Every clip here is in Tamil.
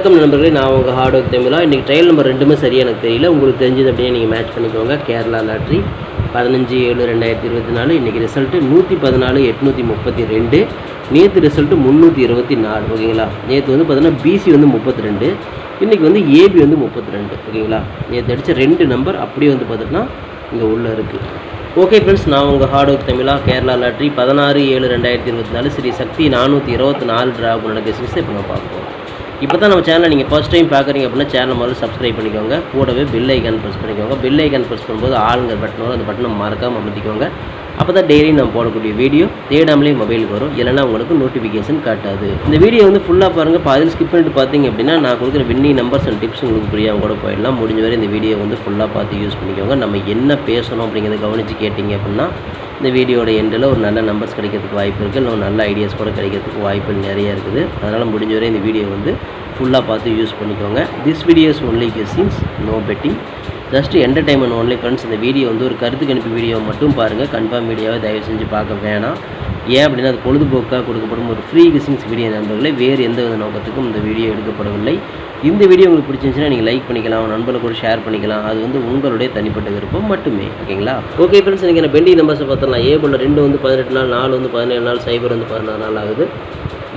வணக்கம் நண்பர்களே நான் உங்கள் ஹார்ட் ஒர்க் தமிழா இன்றைக்கி ட்ரையல் நம்பர் ரெண்டுமே சரியாக எனக்கு தெரியல. உங்களுக்கு தெரிஞ்சது அப்படியே நீங்கள் மேட்ச் பண்ணிக்கோங்க. கேரளா லாட்ரி பதினஞ்சு ஏழு ரெண்டாயிரத்தி இருபத்தி நாலு. இன்றைக்கி ரிசல்ட்டு நூற்றி பதினாலு எட்நூற்றி முப்பத்தி ரெண்டு. நேற்று ரிசல்ட்டு முந்நூற்றி இருபத்தி நாலு. ஓகேங்களா? நேற்று வந்து பார்த்தீங்கன்னா பிசி வந்து முப்பத்தி ரெண்டு. இன்றைக்கி வந்து ஏபி வந்து முப்பத்தி ரெண்டு. ஓகேங்களா? நேற்று அடித்த ரெண்டு நம்பர் அப்படியே வந்து பார்த்தீங்கன்னா இங்கே உள்ளே இருக்குது ஓகே ஃப்ரெண்ட்ஸ் நான் உங்கள் ஹார்ட் ஒர்க் தமிழா கேரளா லாட்ரி பதினாறு ஏழு ரெண்டாயிரத்தி இருபத்தி நாலு. ஸ்ரீ சக்தி நானூற்றி இருபத்தி நாலு டிராப் நடக்க சிக்ஸ் இப்போ நம்ம பார்ப்போம். இப்போ தான் நம்ம சேனலை நீங்கள் ஃபஸ்ட் டைம் பார்க்குறீங்க அப்படின்னா சேனல் முதல்ல சப்ஸ்கிரைப் பண்ணிக்கோங்க. கூடவே பெல் ஐக்கான் ப்ரெஸ் பண்ணிக்கோங்க. பெல் ஐக்கான் ப்ரெஸ் பண்ணும்போது ஆளுங்கிற பட்டன் வரும் அந்த பட்டனை மறக்காமல் அமுத்திக்கோங்க அப்போ தான் டெய்லி நம்ம போடக்கூடிய வீடியோ தேடாமலே மொபைலுக்கு வரும். இல்லைனா உங்களுக்கு நோட்டிஃபிகேஷன் காட்டாது. இந்த வீடியோ வந்து ஃபுல்லாக பாருங்கள் பாதில் ஸ்கிப் பண்ணிட்டு பார்த்தீங்க அப்படின்னா நான் கொடுக்குற வின்னி நம்பர்ஸ் அண்ட் டிப்ஸ் உங்களுக்கு புரியாமல் கூட போயிடலாம். முடிஞ்ச வரை இந்த வீடியோ வந்து ஃபுல்லாக பார்த்து யூஸ் பண்ணிக்கோங்க. நம்ம என்ன பேசணும் அப்படிங்கிறத கவனித்து கேட்டிங்க அப்படின்னா இந்த வீடியோட எண்டில் ஒரு நல்ல நம்பர்ஸ் கிடைக்கிறதுக்கு வாய்ப்பு இருக்குது இல்லை நல்ல ஐடியாஸ் கூட கிடைக்கிறதுக்கு வாய்ப்புகள் நிறைய இருக்குது. அதனால் முடிஞ்ச வரை இந்த வீடியோ வந்து ஃபுல்லாக பார்த்து யூஸ் பண்ணிக்கோங்க. This videos only guessings no betting just entertainment only friends இந்த வீடியோ வந்து ஒரு கருத்து கணிப்பு வீடியோ மட்டும் பாருங்கள் கன்ஃபார்ம் வீடியோவை தயவு செஞ்சு பார்க்க வேணாம். ஏன் அப்படின்னா அது பொழுதுபோக்காக கொடுக்கப்படும் ஒரு ஃப்ரீ கிசிங்ஸ் வீடியோ நண்பர்களே. வேறு எந்த வித நோக்கத்துக்கும் இந்த வீடியோ எடுக்கப்படவில்லை. இந்த வீடியோ உங்களுக்கு பிடிச்சிருந்துச்சுன்னா நீங்கள் லைக் பண்ணிக்கலாம் நண்பர்களுக்கு கூட ஷேர் பண்ணிக்கலாம். அது வந்து உங்களுடைய தனிப்பட்ட விருப்பம் மட்டுமே. ஓகேங்களா? ஓகே ஃப்ரெண்ட்ஸ் நீங்கள் பெண்டிங் நம்பர்ஸை பார்த்துலாம் ஏ போல் ரெண்டு வந்து பதினெட்டு நாள் நாலு வந்து பதினேழு நாள் சைபர் வந்து பதினாறு நாள் ஆகுது.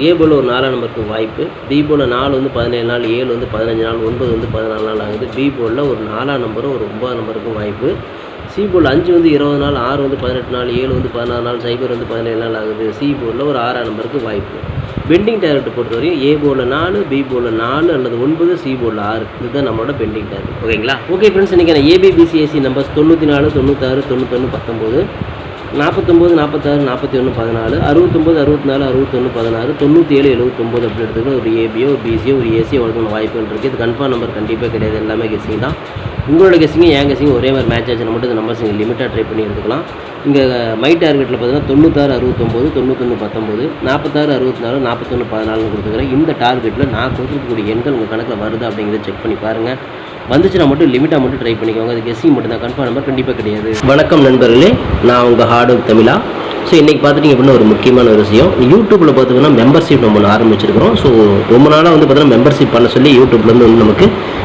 ஏ போல் ஒரு நாலாம் நம்பருக்கு வாய்ப்பு. பி போல் நாலு வந்து பதினேழு நாள் ஏழு வந்து பதினஞ்சு நாள் ஒன்பது வந்து பதினாலு நாள் ஆகுது. பி போலில் ஒரு நாலாம் நம்பரும் ஒரு ஒன்பதாம் நம்பருக்கும் வாய்ப்பு. சி போல் அஞ்சு வந்து இருபது நாள் ஆறு வந்து பதினெட்டு நாள் ஏழு வந்து பதினாறு நாள் சைபர் வந்து பதினேழு நாள் ஆகுது. சி போலில் ஒரு ஆறாம் நம்பருக்கு வாய்ப்பு. பெண்டிங் டேரக்ட் பொறுத்தவரையும் ஏ போலில் நாலு பி போலில் நாலு அல்லது ஒன்பது சி போலில் ஆறு. இதுதான் நம்மளோட பெண்டிங் டேரக்ட். ஓகேங்களா? ஓகே ஃப்ரெண்ட்ஸ் இன்றைக்கி நான் A B B C S C numbers தொண்ணூற்றி நாலு தொண்ணூற்றாறு தொண்ணூத்தொன்று பத்தொம்போது. நாற்பத்தொம்போது நாற்பத்தாறு நாற்பத்தி ஒன்று பதினாலு அறுபத்தொம்போது அறுபத்தி நாலு அறுபத்தொன்று பதினாறு தொண்ணூற்றி ஏழு எழுபத்தொம்போது அப்படி எடுத்துக்கலாம் ஒரு ஏபியோ ஒரு பிசியோ ஒரு ஏசியோ வளர்க்கணும் வாய்ப்புகள் இருக்குது இது கன்ஃபார்ம் நம்பர் கண்டிப்பாக கிடையாது. எல்லாமே கெஸிங் தான். உங்களோட கெஸிங்கும் என் கெஸிங் ஒரே மாதிரி மேட்ச் ஆச்சுன்னா மட்டும் இந்த நம்பர்ஸ் நீங்கள் லிமிட்டாக ட்ரை பண்ணி எடுத்துக்கலாம். இங்கே மை டார்கெட்டில் பார்த்தீங்கன்னா தொண்ணூத்தாறு அறுபத்தொம்போது தொண்ணூத்தொன்று பத்தொம்போது நாற்பத்தாறு அறுபத்தி நாலு நாற்பத்தொன்று பதினாலுன்னு கொடுத்துக்கிறேன் இந்த டார்கெட்டில் நான் கொடுத்துருக்கக்கூடிய எண்கள் உங்கள் கணக்கில் வருதா அப்படிங்கிறத செக் பண்ணி பாருங்கள் வந்துச்சுன்னா மட்டும் லிமிட்டாக மட்டும் ட்ரை பண்ணிக்கோங்க. அது கெஸ்ஸிங் மட்டும் தான் கன்ஃபார்ம் நம்பர் கண்டிப்பாக கிடையாது. வணக்கம் நண்பர்களே நான் உங்கள் ஹார்ட் ஒர்க் தமிழா. ஸோ இன்றைக்கி பார்த்துட்டிங்க அப்படின்னா ஒரு முக்கியமான ஒரு விஷயம். யூடியூப்பில் பார்த்தீங்கன்னா மெம்பர்ஷிப் நம்ம ஒன்று ஆரம்பிச்சிருக்கிறோம். ஸோ ரொம்ப நாளாக வந்து பார்த்தீங்கன்னா மெம்பர்ஷிப் பண்ண சொல்லி யூடியூப்லேருந்து வந்து நமக்கு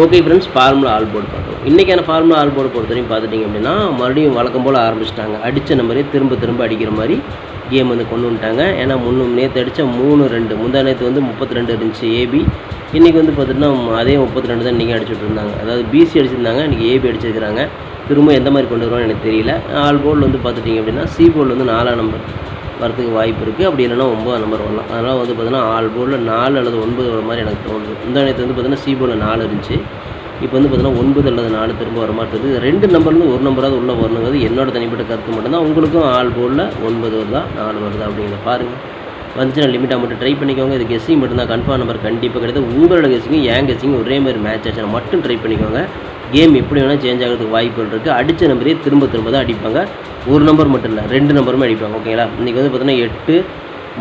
Okay friends formula all board பார்க்கலாம் இன்றைக்கான ஃபார்முலா ஆல் போர்டு பொறுத்தவரையும் பார்த்துட்டிங்க அப்படின்னா மறுபடியும் வழக்கம் போல் ஆரம்பிச்சிட்டாங்க. அடித்த நம்பரே திரும்ப திரும்ப அடிக்கிற மாதிரி கேம் வந்து கொண்டு வந்துட்டாங்க. ஏன்னா முன்னு நேற்று அடித்த மூணு ரெண்டு. முந்தா நேற்று வந்து முப்பத்தி ரெண்டு இருந்துச்சு ஏபி இன்றைக்கி வந்து பார்த்திங்கன்னா அதே முப்பத்தி ரெண்டு தான் இன்றைக்கி அடிச்சுட்டு இருந்தாங்க. அதாவது பிசி அடிச்சிருந்தாங்க இன்றைக்கி ஏபி அடிச்சிருக்கிறாங்க. திரும்ப எந்த மாதிரி கொண்டு வருவான்னு எனக்கு தெரியல. ஆல் போர்டில் வந்து பார்த்துட்டிங்க அப்படின்னா சி போர்டில் வந்து நாலாம் நம்பர் வரதுக்கு வாய்ப்பு இருக்குது அப்படி இல்லைன்னா ஒம்பது நம்பர் வரலாம். அதனால் வந்து பார்த்தீங்கன்னா ஆள் போர்டில் நாலு அல்லது ஒன்பது வர மாதிரி எனக்கு தோணுது. இந்த நேரத்தில் வந்து பார்த்தீங்கன்னா சி போர்டில் நாலு இருந்துச்சு. இப்போ வந்து பார்த்தீங்கன்னா ஒன்பது அல்லது நாலு திரும்ப வர மாதிரி இருக்குது. ரெண்டு நம்பர்லேருந்து ஒரு நம்பராவது உள்ளே வரணுங்கிறது என்னோட தனிப்பட்ட கருத்து மட்டும்தான். உங்களுக்கும் ஆள் போர்டில் ஒன்பது வருதா நாலு வருதா அப்படிங்கிறத பாருங்கள் வந்துச்சுன்னா லிமிட்டாக மட்டும் ட்ரை பண்ணிக்கோங்க. இது கெஸ்ஸிங் மட்டும்தான். கன்ஃபார்ம் நம்பர் கண்டிப்பாக கிடையாது உங்களோட கெஸ்ஸிங்கும் ஏன் கெஸ்ஸிங்கும் ஒரே மாதிரி மேட்ச் ஆச்சுன்னா மட்டும் ட்ரை பண்ணிக்கோங்க. கேம் எப்படி வேணால் சேஞ்ச் ஆகிறதுக்கு வாய்ப்புகள் இருக்குது அடித்த நம்பரே திரும்ப திரும்ப தான் அடிப்பாங்க. ஒரு நம்பர் மட்டும் இல்லை ரெண்டு நம்பருமே அடிப்பாங்க ஓகேங்களா இன்றைக்கி வந்து பார்த்தீங்கன்னா எட்டு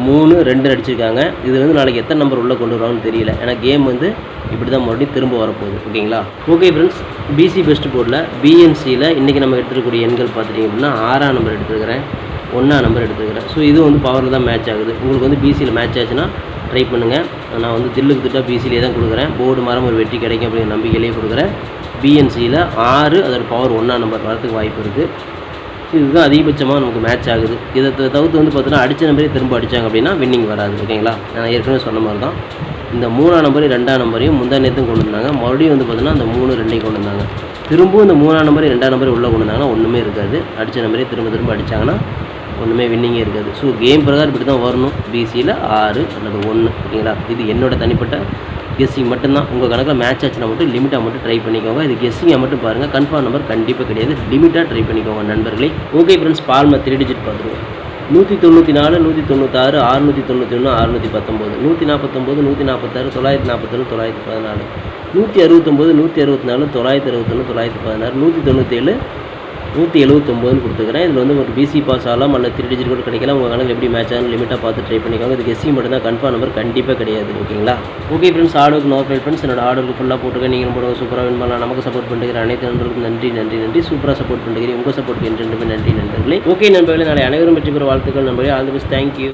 மூணு ரெண்டு அடிச்சிருக்காங்க. இது வந்து நாளைக்கு எத்தனை நம்பர் உள்ளே கொண்டு வருவாங்கன்னு தெரியல. ஏன்னா கேம் வந்து இப்படி தான் மறுபடியும் திரும்ப வரப்போகுது ஓகேங்களா ஓகே ஃப்ரெண்ட்ஸ் பிசி பெஸ்ட் போர்டில் பிஎன்சியில் இன்றைக்கி நம்ம எடுத்துருக்கக்கூடிய எண்கள் பார்த்துட்டிங்க அப்படின்னா ஆறாம் நம்பர் எடுத்துருக்கிறேன் ஒன்றா நம்பர் எடுத்துக்கிறேன் ஸோ இது வந்து பவரில் தான் மேட்ச் ஆகுது. உங்களுக்கு வந்து பிசியில் மேட்ச் ஆச்சுன்னா ட்ரை பண்ணுங்கள் நான் வந்து தில்லுக்கு திட்டா பிசிலே தான் கொடுக்குறேன். போர்டு மரம் ஒரு வெற்றி கிடைக்கும் அப்படிங்கிற நம்பிக்கையிலேயே கொடுக்குறேன். பிஎன்சியில் ஆறு அதோட பவர் ஒன்றா நம்பர் வரதுக்கு வாய்ப்பு இருக்குது இதுதான் அதிகபட்சமாக நமக்கு மேட்ச் ஆகுது. இதை தவிர்த்து வந்து பார்த்தீங்கன்னா அடித்த நம்பரே திரும்ப அடித்தாங்க அப்படின்னா வின்னிங் வராது ஓகேங்களா? நான் ஏற்கனவே சொன்ன மாதிரி தான் இந்த மூணாம் நம்பரையும் ரெண்டாம் நம்பரையும் முந்தா நேரத்தும் கொண்டு வந்தாங்க. மறுபடியும் வந்து பார்த்தீங்கன்னா அந்த மூணு ரெண்டையும் கொண்டு வந்தாங்க. திரும்பவும் இந்த மூணாம் நம்பரை ரெண்டாம் நம்பரையும் உள்ளே கொண்டு வந்தாங்கன்னா ஒன்றுமே இருக்காது. அடித்த நம்பரே திரும்ப திரும்ப அடித்தாங்கன்னா ஒன்றுமே வின்னிங்கே இருக்காது. ஸோ கேம் பிரகாரம் இப்படி தான் வரணும் பிசியில் ஆறு அல்லது ஒன்று ஓகேங்களா? இது என்னோட தனிப்பட்ட கெஸ்ஸிங் மட்டும்தான். உங்கள் கணக்கில் மேட்ச் ஆச்சுன்னா மட்டும் லிமிட்டாக மட்டும் ட்ரை பண்ணிக்கோங்க. இது கெஸ்ஸிங்காக மட்டும் பாருங்கள் கன்ஃபார்ம் நம்பர் கண்டிப்பாக கிடையாது. லிமிட்டாக ட்ரை பண்ணிக்கோங்க நண்பர்களே. ஓகே ஃப்ரெண்ட்ஸ் பால்மா த்ரீ டிஜிட் பார்த்துருவோம். நூற்றி தொண்ணூற்றி நாலு நூற்றி தொண்ணூத்தாறு அறுநூற்றி தொண்ணூற்றி ஒன்று அறுநூற்றி பத்தொம்போது நூற்றி நாற்பத்தொம்போது நூற்றி நாற்பத்தாறு தொள்ளாயிரத்தி நாற்பத்தொன்று தொள்ளாயிரத்தி பதினாலு நூற்றி அறுபத்தொம்போது நூற்றி அறுபத்தி நாலு தொள்ளாயிரத்தி அறுபத்தொன்று தொள்ளாயிரத்தி பதினாறு நூற்றி தொண்ணூற்றேழு நூற்றி எழுபத்தொம்போதுன்னு கொடுத்துக்கிறேன் இதில் வந்து ஒரு பிசி பாஸ் ஆகலாம் அல்ல த்ரீ டிஜிட் கூட கிடைக்கலாம். உங்கள் கணக்கு எப்படி மேட்ச் ஆகும் லிமிட்டாக பார்த்து ட்ரை பண்ணிக்கோங்க. இது எஸ்சி மட்டும் தான் கன்ஃபார்ம் நம்பர் கண்டிப்பாக கிடையாது. ஓகேங்களா? ஓகே ஃப்ரெண்ட்ஸ் ஆர்டருக்கு நோ ஃபைல் ஃப்ரெண்ட்ஸ் என்னோட ஆர்டருக்கு ஃபுல்லாக போட்டுருக்கேன். நீங்கள் போடுங்க. சூப்பராக வின் பண்ணலாம். நமக்கு சப்போர்ட் பண்ணுறேன் அனைத்து நண்பர்களுக்கும் நன்றி நன்றி நன்றி. சூப்பராக சப்போர்ட் பண்ணுறீங்க உங்கள் சப்போர்ட் என்று நன்றி நண்பர்களே. ஓகே நண்பர்களே நாளை அனைவரும் வெற்றி பெற வாழ்த்துக்கள் நண்பர்களே. All the best thank you